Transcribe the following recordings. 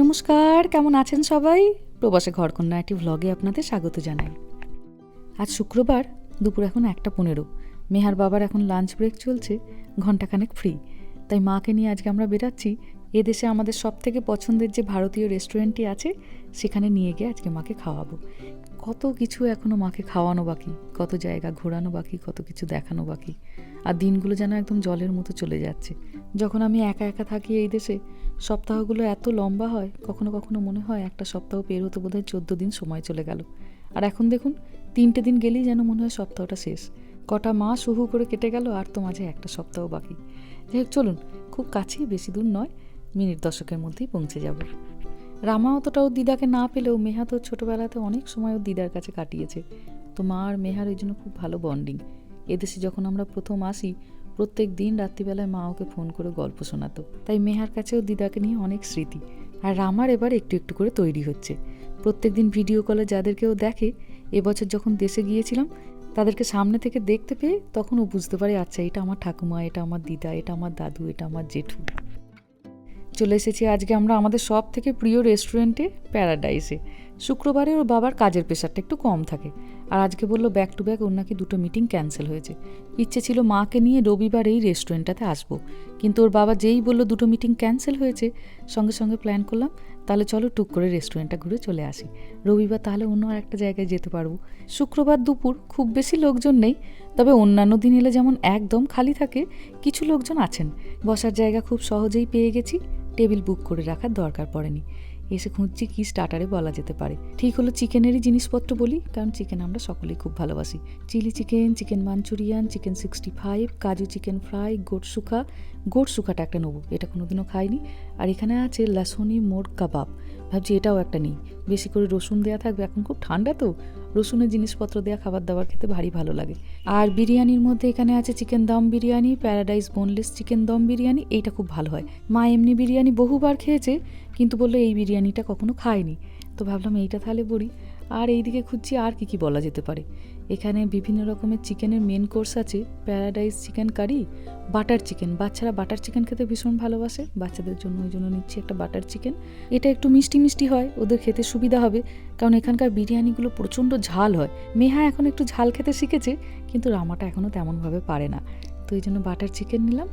নমস্কার, কেমন আছেন সবাই? প্রবাসে ঘরকন্যা একটি ভ্লগে আপনাদের স্বাগত জানাই। আজ শুক্রবার, দুপুর এখন একটা পনেরো। মেহার বাবার এখন লাঞ্চ ব্রেক চলছে ঘন্টাখানেক ফ্রি তাই মাকে নিয়ে আজকে আমরা বেরাচ্ছি। এদেশে আমাদের সব থেকে পছন্দের যে ভারতীয় রেস্টুরেন্টটি আছে, সেখানে নিয়ে গিয়ে আজকে মাকে খাওয়াবো। কত কিছু এখনও মাকে খাওয়ানো বাকি, কত জায়গা ঘোরানো বাকি, কত কিছু দেখানো বাকি। আর দিনগুলো যেন একদম জলের মতো চলে যাচ্ছে। যখন আমি একা একা থাকি এই দেশে সপ্তাহগুলো এত লম্বা হয়, কখনো কখনো মনে হয় একটা সপ্তাহ পের হতে বোধহয় চোদ্দ দিন সময় চলে গেল। আর এখন দেখুন, তিনটে দিন গেলেই যেন মনে হয় সপ্তাহটা শেষ। কটা মাস হুহু করে কেটে গেল আর তো মাঝে একটা সপ্তাহ বাকি। যাই হোক, চলুন, খুব কাছেই বেশি দূর নয়, মিনিট দশকের মধ্যেই পৌঁছে যাব। রামা অতটাও দিদাকে না পেলেও মেহা তো ছোটোবেলাতে অনেক সময় ওর দিদার কাছে কাটিয়েছে। তো মা আর মেহার ওই জন্য খুব ভালো বন্ডিং এদেশে যখন আমরা প্রথম আসি প্রত্যেক দিন রাত্রিবেলায় মা ওকে ফোন করে গল্প শোনাতো। তাই মেহার কাছেও দিদাকে নিয়ে অনেক স্মৃতি। আর রামার এবার একটু একটু করে তৈরি হচ্ছে। প্রত্যেক দিন ভিডিও কলে যাদেরকেও দেখে, এবছর যখন দেশে গিয়েছিলাম, তাদেরকে সামনে থেকে দেখতে পেয়ে তখন ও বুঝতে পারে আচ্ছা এটা আমার ঠাকুমা, এটা আমার দিদা, এটা আমার দাদু, এটা আমার জেঠু। চলে এসেছি আজকে আমরা আমাদের সব থেকে প্রিয় রেস্টুরেন্টে প্যারাডাইসে শুক্রবারে ওর বাবার কাজের প্রেশারটা একটু কম থাকে। আর আজকে বলল ব্যাক টু ব্যাক ওর নাকি দুটো মিটিং ক্যান্সেল হয়েছে। ইচ্ছে ছিল মাকে নিয়ে রবিবার এই রেস্টুরেন্টটাতে আসব। কিন্তু ওর বাবা যেই বলল দুটো মিটিং ক্যান্সেল হয়েছে, সঙ্গে সঙ্গে প্ল্যান করলাম, তাহলে চলো টুক করে রেস্টুরেন্টটা ঘুরে চলে আসি। রবিবার তাহলে অন্য আর একটা জায়গায় যেতে পারব। শুক্রবার দুপুর, খুব বেশি লোকজন নেই তবে অন্যান্য দিন এলে যেমন একদম খালি থাকে, কিছু লোকজন আছেন। বসার জায়গা খুব সহজেই পেয়ে গেছি, টেবিল বুক করে রাখার দরকার পড়েনি। এসে খুঁজছি কি স্টার্টারে বলা যেতে পারে। ঠিক হলো চিকেনেরই জিনিসপত্র বলি, কারণ চিকেন আমরা সকলেই খুব ভালোবাসি। Chilli chicken chicken Manchurian, chicken sixty five, kaju chicken fry, goat sukka goat শুকাটা একটা নেব, এটা কোনোদিনও খাইনি। আর এখানে আছে লাসনি মোড় কাবাব। ভাবছি এটাও একটা নেই। বেশি করে রসুন দেওয়া থাকবে, এখন খুব ঠান্ডা তো। রসুনের জিনিসপত্র দেওয়া খাবার দাবার খেতে ভারী ভালো লাগে। আর বিরিয়ানির মধ্যে এখানে আছে chicken dum biryani, paradise boneless chicken dum biryani, এইটা খুব ভালো হয়। মা এমনি বিরিয়ানি বহুবার খেয়েছে, কিন্তু বলল এই বিরিয়ানিটা কখনো খায়নি। তো ভাবলাম এইটা তাহলে বলি। আর এইদিকে খুঁজছি আর কি কি বলা যেতে পারে। এখানে বিভিন্ন রকমের চিকেনের মেন কোর্স আছে Paradise chicken curry butter chicken বাচ্চারা বাটার চিকেন খেতে ভীষণ ভালোবাসে, বাচ্চাদের জন্য ওই জন্য নিচ্ছি একটা বাটার চিকেন এটা একটু মিষ্টি মিষ্টি হয়, ওদের খেতে সুবিধা হবে, কারণ এখানকার বিরিয়ানিগুলো প্রচণ্ড ঝাল হয়। মেহা এখন একটু ঝাল খেতে শিখেছে, কিন্তু রামাটা এখনও তেমনভাবে পারে না। তো এই জন্য বাটার চিকেন নিলাম,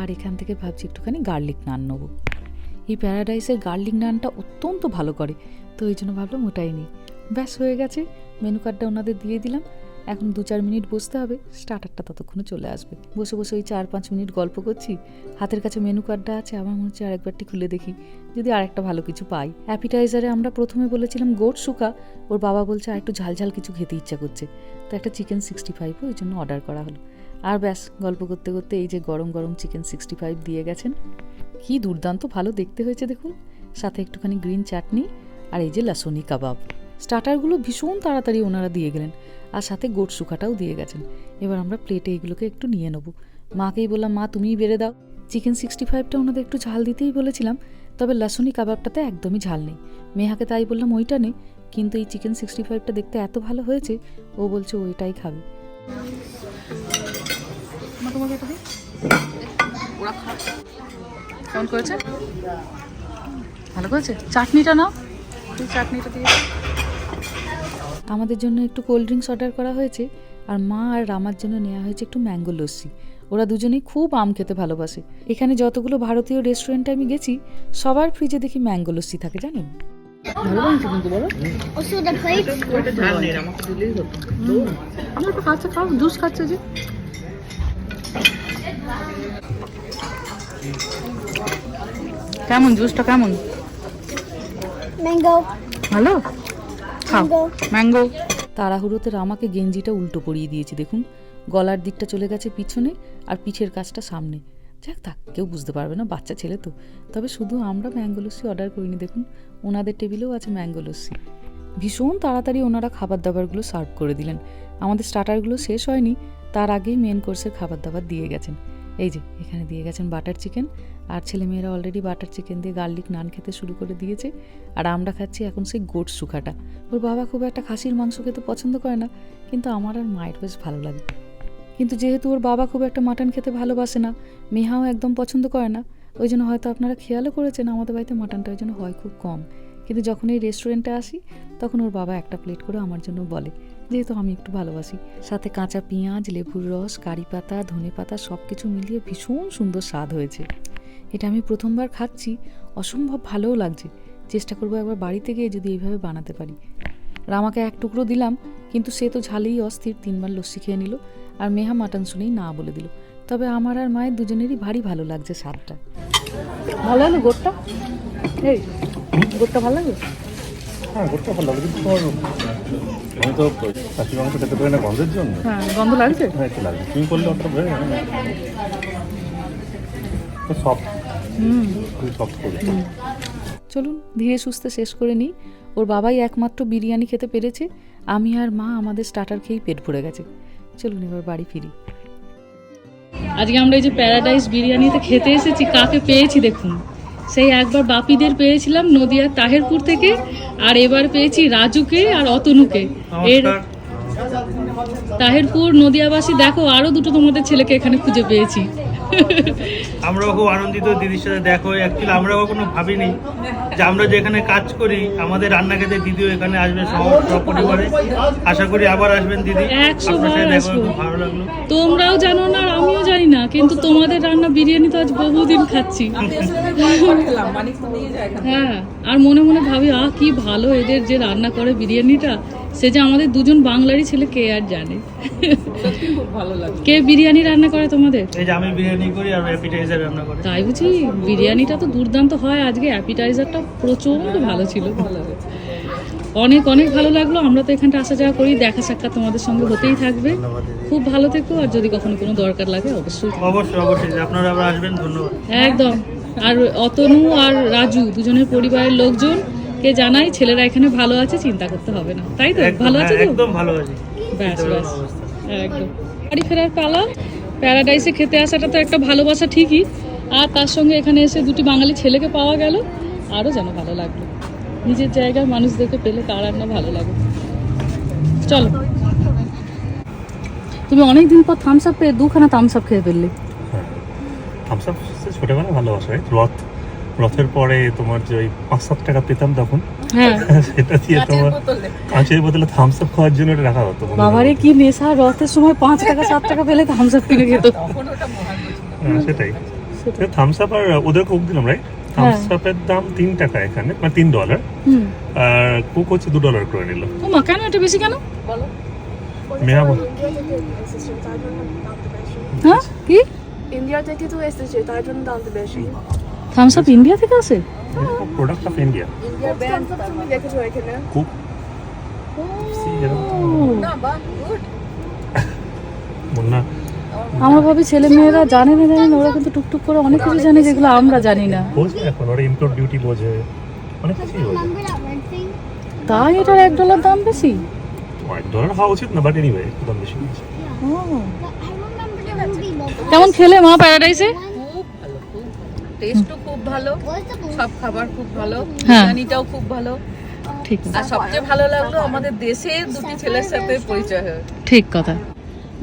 আর এখান থেকে ভাবছি একটুখানি গার্লিক নান নেব। এই প্যারাডাইসের গার্লিক নানটা অত্যন্ত ভালো করে, তো এই জন্য ভাবলাম ওটাই নিই। ব্যাস হয়ে গেছে। মেনু কার্ডটা ওনাদের দিয়ে দিলাম। এখন দু চার মিনিট বসতে হবে। স্টার্টারটা ততক্ষণে চলে আসবে। বসে বসে ওই চার পাঁচ মিনিট গল্প করছি। হাতের কাছে মেনু কার্ডটা আছে, আমার মনে হচ্ছে আরেকবারটি খুলে দেখি। যদি আরেকটা ভালো কিছু পাই। অ্যাপিটাইজারে আমরা প্রথমে বলেছিলাম গোট শুকা। ওর বাবা বলছে আর একটু ঝাল ঝাল কিছু খেতে ইচ্ছা করছে। তো একটা চিকেন সিক্সটি ফাইভও ওই জন্য অর্ডার করা হলো। আর ব্যাস, গল্প করতে করতে এই যে গরম গরম চিকেন সিক্সটি ফাইভ দিয়ে গেছেন। কি দুর্দান্ত ভালো দেখতে হয়েছে দেখুন। সাথে একটুখানি গ্রিন চাটনি আর এই যে লাসনি কাবাব। স্টার্টারগুলো ভীষণ তাড়াতাড়ি ওনারা দিয়ে গেলেন, আর সাথে গোট শুকাটাও দিয়ে গেছেন। এবার আমরা প্লেটে এগুলোকে একটু নিয়ে নেব। মাকেই বললাম, মা, তুমিই বেড়ে দাও। চিকেন সিক্সটি ফাইভটা ওনাদের একটু ঝাল দিতেই বলেছিলাম, তবে লাসনি কাবাবটাতে একদমই ঝাল নেই। মেহাকে তাই বললাম, ওইটা নেই কিন্তু এই চিকেন সিক্সটি ফাইভটা দেখতে এত ভালো হয়েছে, ও বলছে, ওইটাই খাবে। করেছে? ভালো করেছে? চাটনিটা নাও। চাটনিটা দিয়ে আমাদের জন্য একটু কোল্ড ড্রিঙ্কস অর্ডার করা হয়েছে আর মা আর রামার জন্য নেওয়া হয়েছে একটু ম্যাঙ্গো লস্যি। ওরা দুজনেই খুব আম খেতে ভালোবাসে। এখানে যতগুলো ভারতীয় রেস্টুরেন্টে আমি গেছি সবার ফ্রিজে দেখি ম্যাঙ্গো লস্যি থাকে জানেন? কেমন জুসটা কেমন. ভালো? খাও। ম্যাঙ্গো তাড়াহুড়োতে রামাকে গেঞ্জিটা উল্টো পরিয়ে দিয়েছি দেখুন। গলার দিকটা চলে গেছে পিছনে আর পিঠের কাজটা সামনে। যাক থাক কেউ বুঝতে পারবে না বাচ্চা ছেলে তো। তবে শুধু আমরা ম্যাঙ্গো লস্যি অর্ডার করিনি দেখুন। ওনাদের টেবিলেও আছে ম্যাঙ্গো লস্যি। ভীষণ তাড়াতাড়ি ওনারা খাবার দাবারগুলো সার্ভ করে দিলেন। আমাদের স্টার্টারগুলো শেষ হয়নি তার আগেই মেন কোর্সের খাবার দাবার দিয়ে গেছেন। এই যে এখানে দিয়ে গেছেন বাটার চিকেন আর ছেলেমেয়েরা অলরেডি বাটার চিকেন দিয়ে গার্লিক নান খেতে শুরু করে দিয়েছে, আর আমরা খাচ্ছি এখন সেই গোট শুকাটা ওর বাবা খুব একটা খাসির মাংস খেতে পছন্দ করে না, কিন্তু আমার আর মায়ের বেশ ভালো লাগে। কিন্তু যেহেতু ওর বাবা খুব একটা মাটন খেতে ভালোবাসে না, মেহাও একদম পছন্দ করে না, ওই জন্য হয়তো আপনারা খেয়ালও করেছেন আমাদের বাড়িতে মাটনটা ওই জন্য হয় খুব কম। কিন্তু যখন এই রেস্টুরেন্টে আসি, তখন ওর বাবা একটা প্লেট করে আমার জন্য বলে, যেহেতু আমি একটু ভালোবাসি। সাথে কাঁচা পেঁয়াজ, লেবুর রস, কারি পাতা, ধনে পাতা সব কিছু মিলিয়ে ভীষণ সুন্দর স্বাদ হয়েছে। এটা আমি প্রথমবার খাচ্ছি অসম্ভব ভালোও লাগছে। চেষ্টা করব একবার বাড়িতে গিয়ে যদি এইভাবে বানাতে পারি। রামাকে এক টুকরো দিলাম কিন্তু সে তো ঝালেই অস্থির তিনবার লস্যি খেয়ে নিল আর মেহা মাটন শুনেই না বলে দিল। তবে আমার আর মায়ের দুজনেরই ভারী ভালো লাগছে স্বাদটা। ভালো লাগল গোটটা? এই গোটটা ভালো লাগল হ্যাঁ করতে ভালো লাগে কিন্তু আমি তো খাসি মাংস খেতে পারি না গন্ধের জন্য। হ্যাঁ গন্ধ লাগছে? হ্যাঁ একটু লাগবে তুমি করলে অতটা ভয় চলুন ধীরে সুস্থে শেষ করে নিই। ওর বাবাই একমাত্র বিরিয়ানি খেতে পেরেছে। আমি আর মা আমাদের স্টার্টার খেয়েই পেট ভরে গেছে। চলুন এবার বাড়ি ফিরি। আজকে আমরা এই যে প্যারাডাইস বিরিয়ানিতে খেতে এসেছি কাকে পেয়েছি দেখুন। সেই একবার বাপিদের পেয়েছিলাম নদিয়ার তাহেরপুর থেকে আর এবার পেয়েছি রাজুকে আর অতনুকে। এর তাহেরপুর নদিয়াবাসী দেখো আরও দুটো তোমাদের ছেলেকে এখানে খুঁজে পেয়েছি। আমরাও খুব আনন্দিত দিদির সাথে দেখো অ্যাকচুয়ালি আমরাও কোনো ভাবিনি যে আমরা যেখানে কাজ করি আমাদের রান্না খেতে দিদিও এখানে আসবে পরিবারে আশা করি আবার আসবেন দিদি। ভালো লাগল। তোমরাও জানো না আমিও জানি না কিন্তু তোমাদের রান্না বিরিয়ানি তো আজ বহুদিন খাচ্ছি। হ্যাঁ। আর মনে মনে ভাবি আহ কি ভালো এদের যে রান্না করে বিরিয়ানিটা। সে যে আমাদের দুজন বাংলারই ছেলে কে আর জানে? কে বিরিয়ানি রান্না করে তোমাদের? এই যে আমি বিরিয়ানি করি আর অ্যাপিটাইজার রান্না করে। তাই বুঝি? বিরিয়ানিটা তো দুর্দান্ত হয়। আজকে অ্যাপিটাইজারটা প্রচণ্ড ভালো ছিল। অনেক অনেক ভালো লাগল। আমরা তো এখানটা আসা যাওয়া করি। দেখা সাক্ষাৎ তোমাদের সঙ্গে হতেই থাকবে। খুব ভালো থেকো। আর যদি কখনো কোনো দরকার লাগে অবশ্যই। অবশ্যই অবশ্যই। আপনারা আবার আসবেন। ধন্যবাদ। একদম। আর অতনু আর রাজু দুজনের পরিবারের লোকজন কে জানাই ছেলেরা এখানে ভালো আছে চিন্তা করতে হবে না। তাই তো? ভালো আছে হ্যাঁ, তো? একদম ভালো আছে। ব্যাস ব্যাস। একদম। বাড়ি ফেরার পালা। প্যারাডাইসে খেতে আসাটা তো একটা ভালোবাসা ঠিকই। আর তার সঙ্গে এখানে এসে দুটি বাঙালি ছেলেকে পাওয়া গেল। আরও যেন ভালো লাগল। নিজের জায়গার মানুষদেরকে পেলে কার আর না ভালো লাগে। চলো। তুমি অনেকদিন পর থামস আপ পেয়ে দুখানা থামস আপ খেয়ে ফেললে। থামস আপ ছোটবেলা ভালোবাসা? রথ রথের পরে তোমার যে ওই পাঁচ সাত টাকা পেতাম তখন হ্যাঁ। সেটা দিয়ে তোমার কাঁচের বোতলে থামস আপ খাওয়ার জন্য এটা রাখা হতো বাবারে কি নেশা? রথের সময় পাঁচ টাকা সাত টাকা পেলে থামস আপ কিনে খেত। হ্যাঁ, সেটাই। থামস আপ আর ওদের কোক দিলাম রাইট থামস আপের দাম তিন টাকা এখানে মানে তিন ডলার হুম। আর কোক হচ্ছে দু ডলার করে নিল। ও মা কেন এটা বেশি কেন? বলো। মেয়া বল। হ্যাঁ? কি? ইন্ডিয়া থেকে তো এসেছে তার জন্য দামটা বেশি। থামস আপ ইন্ডিয়া থেকে আসে প্রোডাক্ট অফ ইন্ডিয়া ইন্ডিয়ার ব্যান্ড তুমি দেখেছ এখানে। কোক না বা গুড মুন্না আমরা ভাবি ছেলে মেয়েরা জানে না জানে না ওরা কিন্তু টুকটুক করে অনেক কিছু জানে যেগুলো আমরা জানি না। বোঝে এখন ওরা ইম্পোর্ট ডিউটি বোঝে। অনেক কিছুই বোঝে? তাই এটার এক ডলার দাম বেশি? এক ডলার হওয়া উচিত না বাট এনিওয়ে দাম বেশি। ও। কেমন খেলে মা প্যারাডাইসে? টেস্টও খুব ভালো? সব খাবার খুব ভালো হ্যাঁ। বিরিয়ানিটাও খুব ভালো। ঠিক আর সবচেয়ে ভালো লাগল আমাদের দেশে দুটি ছেলের সাথে পরিচয় হয়ে। ঠিক কথা।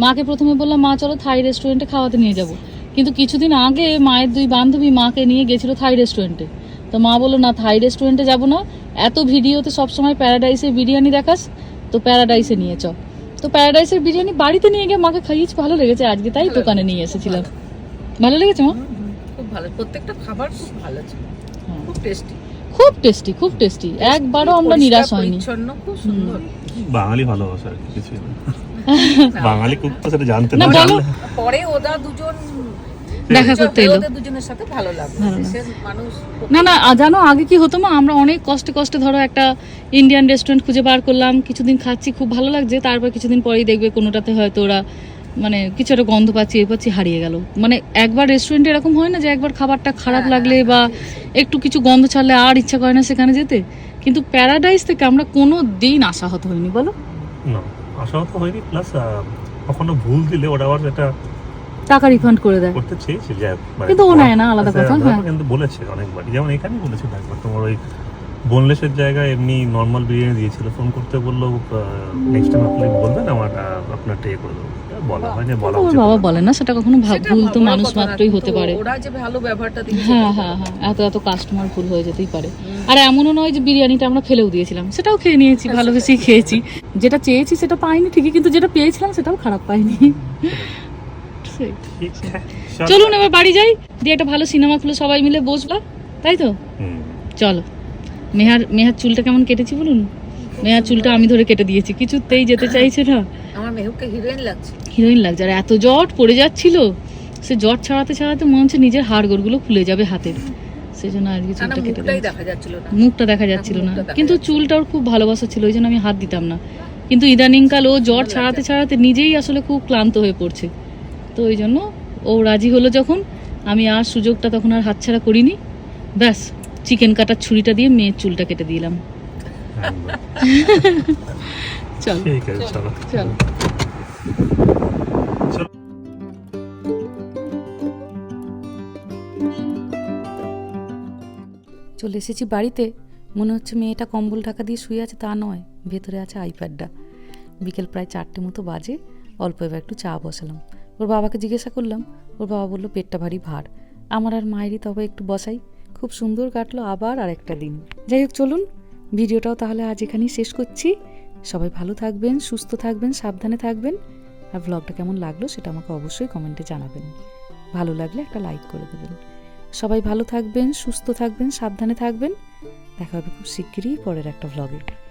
মাকে প্রথমে বললাম মা চলো থাই রেস্টুরেন্টে খাওয়াতে নিয়ে যাব। কিন্তু কিছুদিন আগে মায়ের দুই বান্ধবী মাকে নিয়ে গেছিল থাই রেস্টুরেন্টে তো মা বলল না থাই রেস্টুরেন্টে যাব না। এত ভিডিওতে সবসময় প্যারাডাইসে বিরিয়ানি দেখাস তো প্যারাডাইসে নিয়ে চ। তো প্যারাডাইসের বিরিয়ানি বাড়িতে নিয়ে গিয়ে মাকে খাইয়েছি ভালো লেগেছে আজকে তাই দোকানে নিয়ে এসেছিলাম। ভালো। লেগেছে মা? খুব ভালো। প্রত্যেকটা খাবার খুব ভালো ছিল। খুব টেস্টি। খুব টেস্টি খুব টেস্টি। একবারও আমরা নিরাশ হইনি খুব সুন্দর। বাঙালি ভালোবাসা কিছু না। বাঙালি কুক তো সেটা জানতে না পরে ওদা দুজন দেখা করতে এলো দুজনের সাথে ভালো লাগল ভালো লাগল। দেশের মানুষ না না জানো আগে কি হতো মা? আমরা অনেক কষ্টে কষ্টে ধরো একটা ইন্ডিয়ান রেস্টুরেন্ট খুঁজে বার করলাম কিছুদিন খাচ্ছি খুব ভালো লাগছে তারপর কিছুদিন পরেই দেখবে কোনোটাতে হয়তো ওরা মানে কিছু একটা গন্ধ পাচ্ছি এ পাচ্ছি হারিয়ে গেল। মানে একবার রেস্টুরেন্টে এরকম হয় না যে একবার খাবারটা খারাপ লাগলে বা একটু কিছু গন্ধ ছাড়লে আর ইচ্ছা করে না সেখানে যেতে। কিন্তু প্যারাডাইস থেকে আমরা কোনো দিন আশাহত হইনি বলো? না আশা তো হয়নি প্লাস কখনো ভুল দিলে ওরা আবার এটা টাকা রিফান্ড করে দেয়। করতে চেয়েছে যে মানে কিন্তু ও নেয় না, আলাদা কথা, হ্যাঁ। কিন্তু বলেছে অনেকবার যেমন এখানেই বলেছে একবার তোমার ওই বোনলেসের জায়গায় এমনি নর্মাল বিরিয়ানি দিয়েছিল ফোন করতে বলল নেক্সট টাইম আপনি বলবেন আমার আপনার আপনারটা ইয়ে করে দেবো। বলা হয় না বলা উচিত বাবা না। বলে না সেটা কখনো ভুল তো ভাবার মানুষ মাত্রই হতে পারে। ওরা যে ভালো ব্যবহারটা দিয়েছে হ্যাঁ হ্যাঁ হ্যাঁ এত এত কাস্টমার ভুল হয়ে যেতেই পারে। আর এমনও নয় যে বিরিয়ানিটা আমরা ফেলেও দিয়েছিলাম সেটাও খেয়ে নিয়েছি ভালোবেসেই খেয়েছি। যেটা চেয়েছি সেটা পাইনি ঠিকই কিন্তু যেটা পেয়েছিলাম সেটাও খারাপ পাইনি। সেই। আছে। চলুন এবার বাড়ি যাই। দিয়ে একটা ভালো সিনেমা খুলে সবাই মিলে বসবা তাই তো? চলো। মেহার মেহার চুলটা কেমন কেটেছি বলুন? মেহার চুলটা আমি ধরে কেটে দিয়েছি কিছুতেই যেতে চাইছে না। আমার মেহুকে হিরোইন লাগছে। হিরোইন লাগছে। আর এত জট পড়ে যাচ্ছিল সে জট ছাড়াতে ছাড়াতে মনে হচ্ছে নিজের হাড়গোড়গুলো খুলে যাবে হাতের। সেই জন্য আজকে চুলটা কেটে মুখটাই দিয়েছি। দেখা যাচ্ছিল না। মুখটা দেখা যাচ্ছিল না। কিন্তু চুলটা ওর খুব ভালোবাসা ছিল ওই জন্য আমি হাত দিতাম না। কিন্তু ইদানিংকাল ও জ্বর ছাড়াতে ছাড়াতে নিজেই আসলে খুব ক্লান্ত হয়ে পড়ছে। তো ওই জন্য ও রাজি হলো যখন। আমি আর সুযোগটা তখন আর হাতছাড়া করিনি। ব্যাস চিকেন কাটার ছুরিটা দিয়ে মেয়ের চুলটা কেটে দিলাম। চল ঠিক চলো চলে। এসেছি বাড়িতে। মনে হচ্ছে মেয়েটা কম্বল ঢাকা দিয়ে শুয়ে আছে তা নয়। ভেতরে আছে আইপ্যাডটা বিকেল প্রায় চারটে মতো বাজে। অল্প এবার একটু চা বসালাম। ওর বাবাকে জিজ্ঞাসা করলাম। ওর বাবা বলল, পেটটা ভারী ভার। আমার আর মায়েরই তবে একটু বসাই। খুব সুন্দর কাটলো আবার আর একটা দিন। যাই হোক, চলুন। ভিডিওটাও তাহলে আজ এখানেই শেষ করছি। সবাই ভালো থাকবেন, সুস্থ থাকবেন, সাবধানে থাকবেন। আর ব্লগটা কেমন লাগল সেটা আমাকে অবশ্যই কমেন্টে জানাবেন। ভালো লাগলে একটা লাইক করে দেবেন। সবাই ভালো থাকবেন, সুস্থ থাকবেন, সাবধানে থাকবেন। দেখা হবে খুব শিগগিরই পরের একটা ভ্লগে